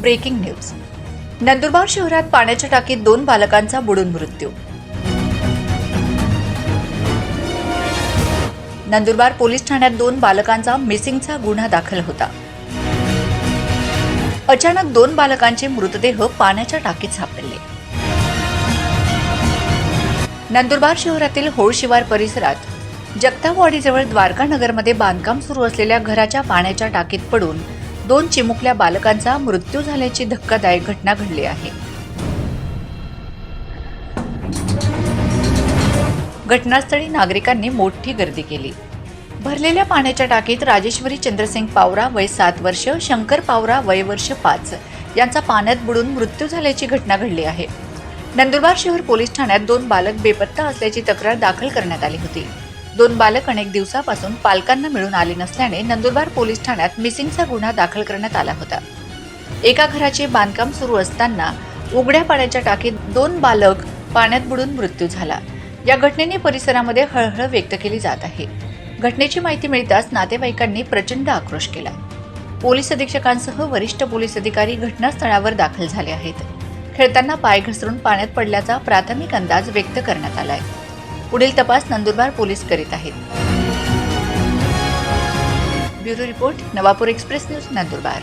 Breaking news. Nandurbar शहरात पाण्याच्या टाकीत दोन बालकांचा बुडून मृत्यू. नंदुरबार पोलीस ठाण्यात दोन बालकांचा मिसिंगचा गुन्हा दाखल होता. अचानक दोन बालकांचे मृतदेह पाण्याच्या टाकीत सापडले. नंदुरबार शहरातील होळशिवार परिसरात जगतावाडीजवळ द्वारका नगरमध्ये बांधकाम सुरू असलेल्या घराच्या पाण्याच्या टाकीत पडून दोन चिमुकल्या बालकांचा मृत्यू झाल्याची धक्कादायक घटना घडली आहे. घटनास्थळी नागरिकांनी मोठी गर्दी केली. भरलेल्या पाण्याच्या टाकीत राजेश्वरी चंद्रसिंग पावरा वय सात वर्ष शंकर पावरा वय वर्ष पाच यांचा पाण्यात बुडून मृत्यू झाल्याची घटना घडली आहे. नंदुरबार शहर पोलीस ठाण्यात दोन बालक बेपत्ता असल्याची तक्रार दाखल करण्यात आली होती. दोन बालक अनेक दिवसापासून पालकांना मिळून आले नसल्याने नंदुरबार पोलीस ठाण्यात मिसिंगचा गुन्हा दाखल करण्यात आला होता. एका घराचे बांधकाम सुरू असताना उघड्या पाण्याच्या टाकीत दोन बालक पाण्यात बुडून मृत्यू झाला. या घटनेने परिसरामध्ये हळहळ व्यक्त केली जात आहे. घटनेची माहिती मिळताच नातेवाईकांनी प्रचंड आक्रोश केला. पोलीस अधीक्षकांसह वरिष्ठ पोलीस अधिकारी घटनास्थळावर दाखल झाले आहेत. खेळताना पाय घसरून पाण्यात पडल्याचा प्राथमिक अंदाज व्यक्त करण्यात आलाय. पुढील तपास नंदुरबार पोलीस करीत आहेत. Bureau report Navapur express news Nandurbar.